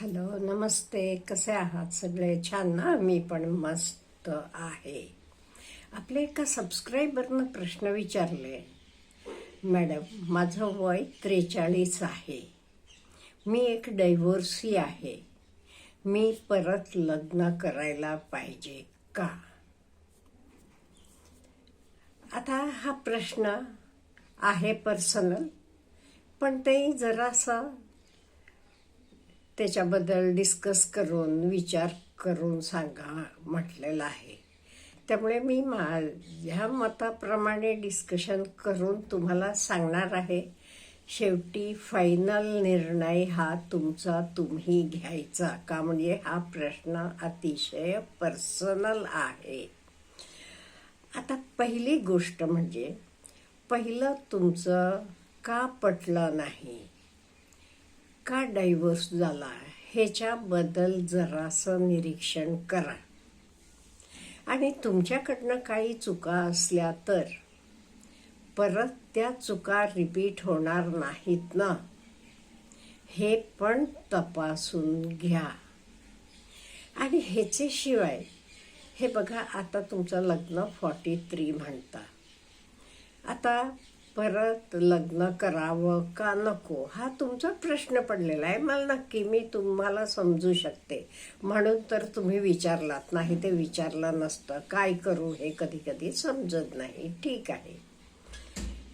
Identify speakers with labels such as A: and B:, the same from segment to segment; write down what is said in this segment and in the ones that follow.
A: Hello नमस्ते. कसे आहात सगळे? छान ना? मी पण मस्त आहे. आपल्या एका सबस्क्रायबरनं प्रश्न विचारले. मॅडम माझं वय त्रेचाळीस आहे. मी एक डायव्होर्सी आहे. मी परत लग्न करायला पाहिजे का? आता हा प्रश्न आहे पर्सनल पण ते जरासा त्याच्याबद्दल डिस्कस करून विचार करून सांगा म्हटलेलं आहे. त्यामुळे मी माझ्या मताप्रमाणे डिस्कशन करून तुम्हाला सांगणार आहे. शेवटी फायनल निर्णय हा तुमचा तुम्ही घ्यायचा का? म्हणजे हा प्रश्न अतिशय पर्सनल आहे. आता पहिली गोष्ट म्हणजे पहिलं तुमचं का पटलं नाही? का डायव्हर्स झाला ह्याच्याबद्दल जरासं निरीक्षण करा. आणि तुमच्याकडनं काही चुका असल्या तर परत त्या चुका रिपीट होणार नाहीत ना? हे पण तपासून घ्या. आणि ह्याच्याशिवाय हे बघा आता तुमचं लग्न फॉर्टी थ्री म्हणता. आता परत लग्न करावं का नको? हा तुमचा प्रश्न पडलेला आहे. मला नक्की मी तुम्हाला समजू शकते. म्हणून तर तुम्ही विचारलात. नाही ते विचारलं नसतं. काय करू हे कधी कधी समजत नाही. ठीक आहे.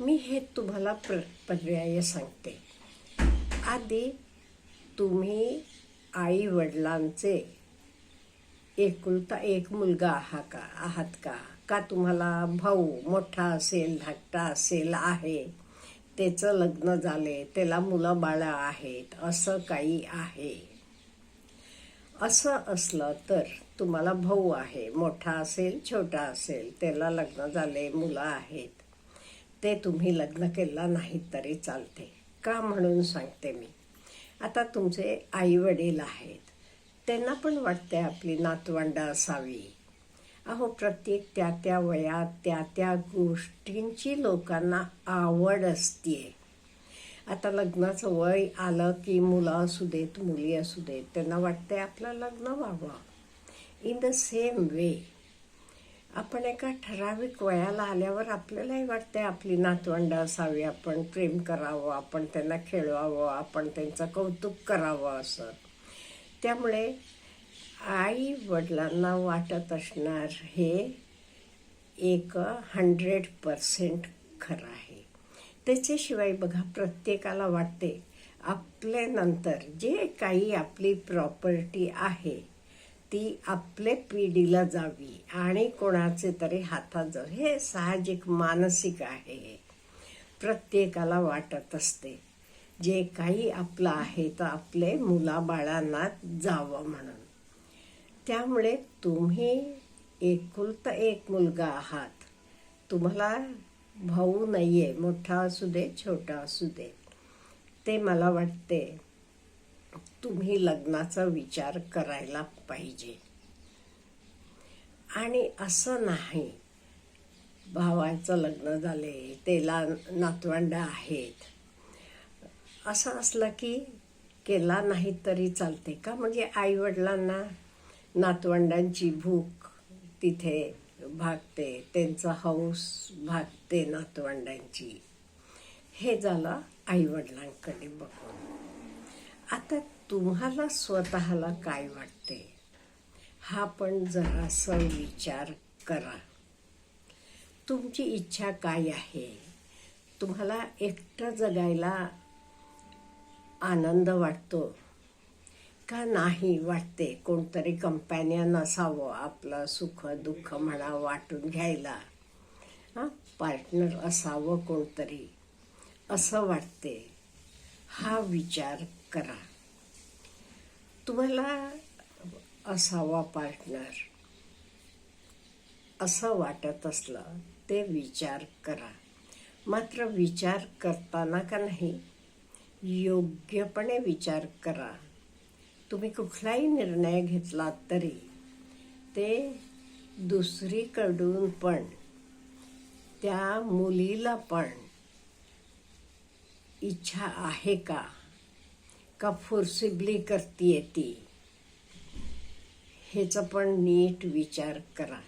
A: मी हे तुम्हाला प्र पर्याय सांगते. आधी तुम्ही आई वडिलांचे एकुलता एक मुलगा आहा का? आहात का? का तुम्हाला भाऊ मोठा असेल धाकटा असेल आहे. त्याचं लग्न झाले त्याला मुलं बाळं आहेत असं काही आहे. असं असलं तर तुम्हाला भाऊ आहे मोठा असेल छोटा असेल त्याला लग्न झाले मुलं आहेत. ते तुम्ही लग्न केलं नाही तरी चालते का म्हणून सांगते मी? आता तुमचे आई वडील आहेत त्यांना पण वाटते आपली नातवंड असावी. अहो प्रत्येक त्या त्या वयात त्या त्या गोष्टींची लोकांना आवड असते आता लग्नाचं वय आलं की मुलं असू देत मुली असू देत त्यांना वाटते आपलं लग्न व्हावं. इन द सेम वे आपण एका ठराविक वयाला आल्यावर आपल्यालाही वाटते आपली नातवंड असावी आपण प्रेम करावं आपण त्यांना खेळवावं आपण त्यांचं कौतुक करावं असं. त्यामुळे आई वडिलांना वाटत असणार हे एक हंड्रेड पर्सेंट खरं आहे. त्याच्याशिवाय बघा प्रत्येकाला वाटते आपले नंतर जे काही आपली प्रॉपर्टी आहे ती आपल्या पिढीला जावी आणि कोणाचे तरी हातात जाऊ हे साहजिक मानसिक आहे. प्रत्येकाला वाटत असते जे काही आपलं आहे तर आपले मुलाबाळांना जावं म्हणून. त्यामुळे तुम्ही एकुलता एक मुलगा आहात. तुम्हाला भाऊ नाही आहे मोठा असू दे छोटा असू दे. ते मला वाटते तुम्ही लग्नाचा विचार करायला पाहिजे. आणि असं नाही भावाचं लग्न झाले तेला नातवंड आहेत. असं असलं की केला नाही तरी चालते का? म्हणजे आईवडिलांना नातवंडांची भूक तिथे भागते त्यांचा हौस भागते नातवंडांची. हे झालं आईवडिलांकडे बघून. आता तुम्हाला स्वतःला काय वाटते? हा पण जरासा विचार करा. तुमची इच्छा काय आहे? तुम्हाला एकटं जगायला आनंद वाटतो? का नाही वाटते? कोणतरी कंपॅनियन असावं आपलं सुख दुःख म्हणा वाटून घ्यायला. हां? पार्टनर असावं कोणतरी. असं वाटते. हा विचार करा. तुम्हाला असावा पार्टनर असं वाटत असलं ते विचार करा. मात्र विचार करताना का नाही? योग्यपणे विचार करा. तुम्ही कुठलाही निर्णय घेतलात तरी ते दुसरीकडून पण त्या मुलीला पण इच्छा आहे का? का फोर्सिबली करते ती? ह्याचा पण नीट विचार करा.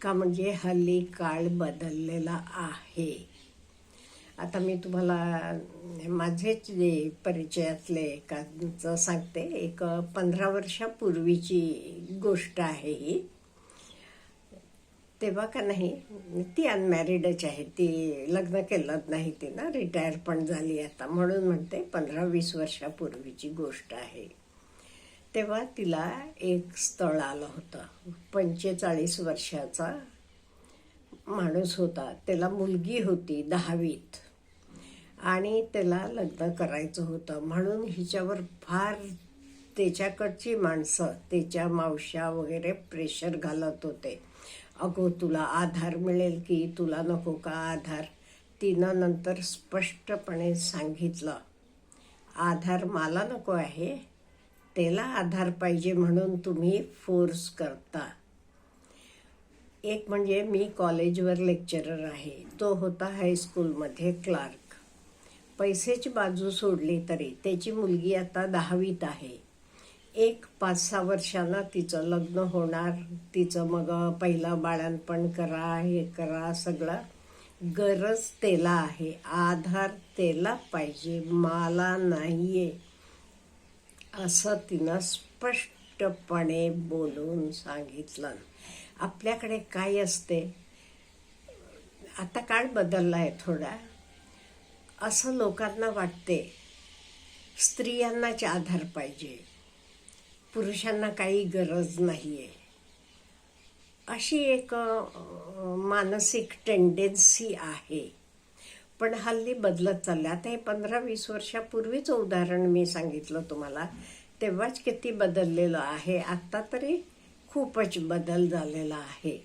A: का म्हणजे हल्ली काळ बदललेला आहे. आता मी तुम्हाला माझेच जे परिचयातले एकाचं सांगते. एक पंधरा वर्षापूर्वीची गोष्ट आहे ही. तेव्हा का नाही ती अनमॅरिडच आहे. ती लग्न केलं नाही ती ना रिटायर पण झाली आता. म्हणून म्हणते पंधरा वीस वर्षापूर्वीची गोष्ट आहे. तेव्हा तिला एक स्थळ आलं होतं. पंचेचाळीस वर्षाचा माणूस होता. त्याला मुलगी होती दहावीत. आणि त्याला लग्न करायचं होतं. म्हणून हिच्यावर फार त्याच्याकडची माणसं त्याच्या मावश्या वगैरे प्रेशर घालत होते. अगो तुला आधार मिळेल की तुला नको का आधार? तिनं नंतर स्पष्टपणे सांगितलं आधार मला नको आहे. त्याला आधार पाहिजे म्हणून तुम्ही फोर्स करता. एक म्हणजे मी कॉलेजवर लेक्चरर आहे. तो होता हायस्कूलमध्ये क्लार्क पैसेची बाजू सोडली तरी त्याची मुलगी आता दहावीत आहे. एक पाच सहा वर्षाला तिचं लग्न होणार. तिचं मग पहिलं बाळणपण करा हे करा सगळं. गरज त्याला आहे. आधार त्याला पाहिजे. मला नाहीये. असं तिनं स्पष्टपणे बोलून सांगितलं. आपल्याकडे काय असते? आता काळ बदलला आहे थोडा. असं लोकांना वाटते स्त्रियांनाच आधार पाहिजे. पुरुषांना काही गरज नाही आहे अशी एक मानसिक टेंडेन्सी आहे. पण हल्ली बदलत चाललं आता हे पंधरा वीस वर्षापूर्वीचं उदाहरण मी सांगितलं तुम्हाला. तेव्हाच किती बदललेलं आहे. आत्ता तरी खूपच बदल झालेला आहे.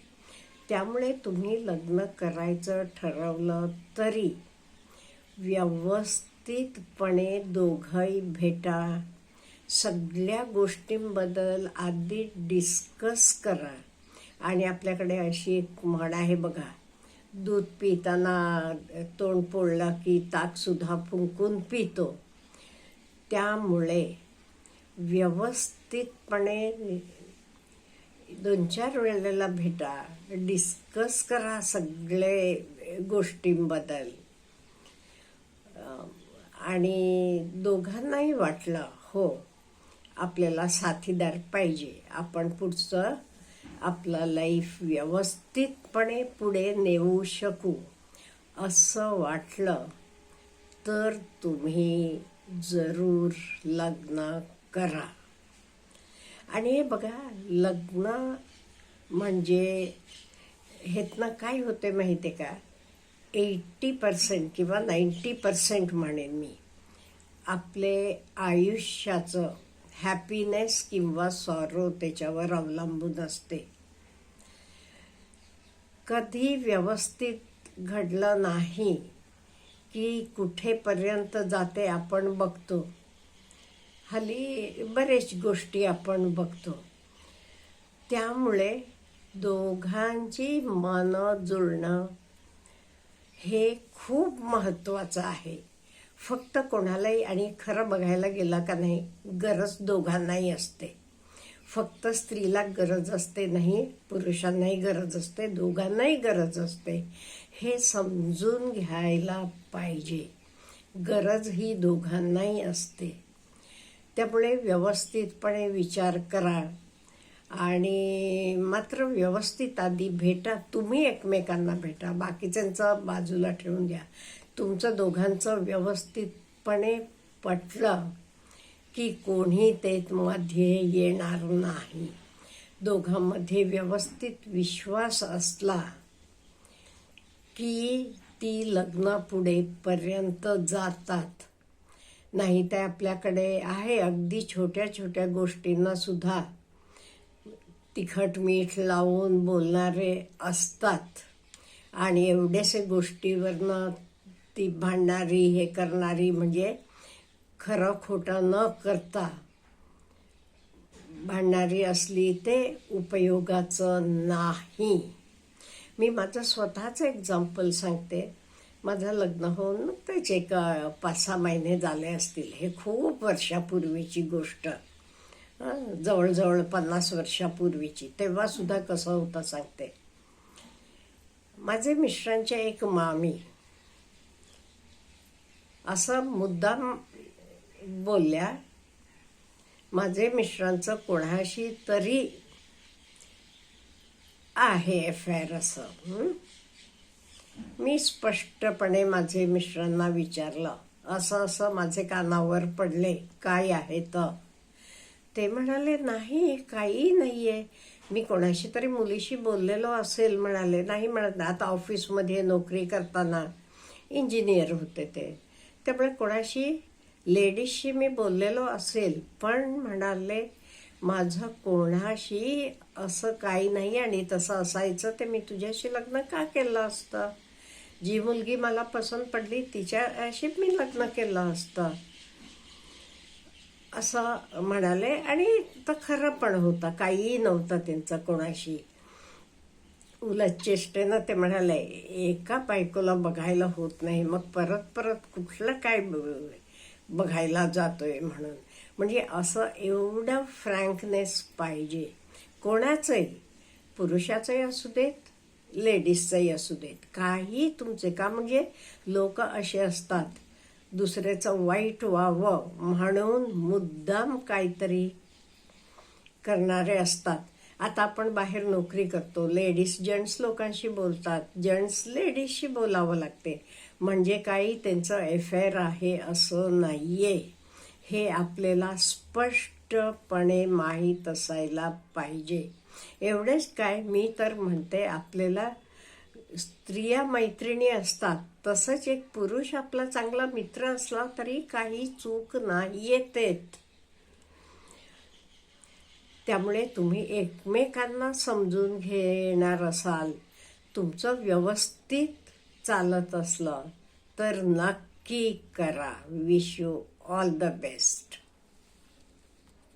A: त्यामुळे तुम्ही लग्न करायचं ठरवलं तरी व्यवस्थितपणे दोघंही भेटा. सगळ्या गोष्टींबद्दल आधी डिस्कस करा. आणि आपल्याकडे अशी एक म्हण आहे बघा. दूध पिताना तोंड पोळलं की ताकसुद्धा फुंकून पितो. त्यामुळे व्यवस्थितपणे दोन चार वेळेला भेटा. डिस्कस करा सगळे गोष्टींबद्दल. आणि दोघांनाही वाटलं हो आपल्याला साथीदार पाहिजे. आपण पुढचं आपलं लाईफ व्यवस्थितपणे पुढे नेऊ शकू असं वाटलं. तर तुम्ही जरूर लग्न करा. आणि हे बघा लग्न म्हणजे हेतनं काय होते माहिती आहे का? एट्टी पर्सेंट किंवा नाईंटी पर्सेंट म्हणेन मी. आपले आयुष्याचं हॅपीनेस किंवा सॉरो त्याच्यावर अवलंबून असते. कधी व्यवस्थित घडलं नाही की कुठेपर्यंत जाते आपण बघतो. हल्ली बरेच गोष्टी आपण बघतो. त्यामुळे दोघांची मनं जुळणं हे खूप महत्त्वाचं आहे. फक्त कोणालाही आणि खरं बघायला गेला का नाही गरज दोघांनाही असते. फक्त स्त्रीला गरज असते नाही पुरुषांनाही गरज असते दोघांनाही गरज असते. हे समजून घ्यायला पाहिजे. गरज ही दोघांनाही असते. त्यामुळे व्यवस्थितपणे विचार करा. आणि मात्र व्यवस्थित आधी भेटा तुम्ही एकमेकांना भेटा. बाकीच्यांचं बाजूला ठेवून द्या तुमचं दोघांचं व्यवस्थितपणे पटलं की कोणी ते मध्ये येणार नाही. दोघांमध्ये व्यवस्थित विश्वास असला की ती लग्न पुढेपर्यंत जातात. नाही तर आपल्याकडे आहे अगदी छोट्या छोट्या गोष्टींना सुद्धा तिखट मीठ लावून बोलणारे असतात. आणि एवढ्याशा गोष्टीवरनं ती भांडणारी हे करणारी म्हणजे खरं खोटं न करता भांडणारी असली ते उपयोगाचं नाही. मी माझं स्वतःचं एक्झाम्पल सांगते. माझं लग्न होऊन त्याचे एक पाच सहा महिने झाले असतील. हे खूप वर्षापूर्वीची गोष्ट. जवळजवळ पन्नास वर्षापूर्वीची. तेव्हासुद्धा कसं होतं सांगते. माझे मिस्टरांच्या एक मामी असं मुद्दाम बोलल्या माझे मिस्टरांचं कोणाशी तरी आहे अफेअर असं. मी स्पष्टपणे माझे मिस्टरांना विचारलं असं असं माझे कानावर पडले काय आहे तर? ते म्हणाले नाही काही आहे मी कोणाशी तरी मुलीशी बोललेलो असेल म्हणाले. नाही म्हणत आता ऑफिसमध्ये नोकरी करताना इंजिनियर होते ते. त्यामुळे कोणाशी लेडीजशी मी बोललेलो असेल पण म्हणाले माझं कोणाशी असं काही नाही आणि तसं असायचं ते मी तुझ्याशी लग्न का केलं असतं? जी मुलगी मला पसंत पडली तिच्याशी मी लग्न केलं असतं. असं म्हणाले. आणि तर खरं पण होता. काहीही नव्हतं त्यांचं कोणाशी. उलट चेष्टेनं ते म्हणाले एका बायकोला बघायला होत नाही. मग परत परत कुठलं काय बघायला जातोय म्हणून. म्हणजे असं एवढं फ्रँकनेस पाहिजे. कोणाचंही. पुरुषाचंही असू देत लेडीजचंही असू देत. काही तुमचे का? म्हणजे लोक असे असतात दुसऱ्याचं वाईट व्हावं म्हणून मुद्दाम काहीतरी करणारे असतात. आता आपण बाहेर नोकरी करतो. लेडीज जेंट्स लोकांशी बोलतात. जेंट्स लेडीजशी बोलावं लागते. म्हणजे काही त्यांचं अफेअर आहे असं नाही आहे हे आपल्याला स्पष्टपणे माहीत असायला पाहिजे. एवढेच काय मी तर म्हणते आपल्याला स्त्रिया मैत्रिणी असतात तसंच एक पुरुष आपला चांगला मित्र असला तरी काही चूक नाही येतेत. त्यामुळे तुम्ही एकमेकांना समजून घेणार असाल. तुमचं व्यवस्थित चालत असलं तर नक्की करा. Wish you all the best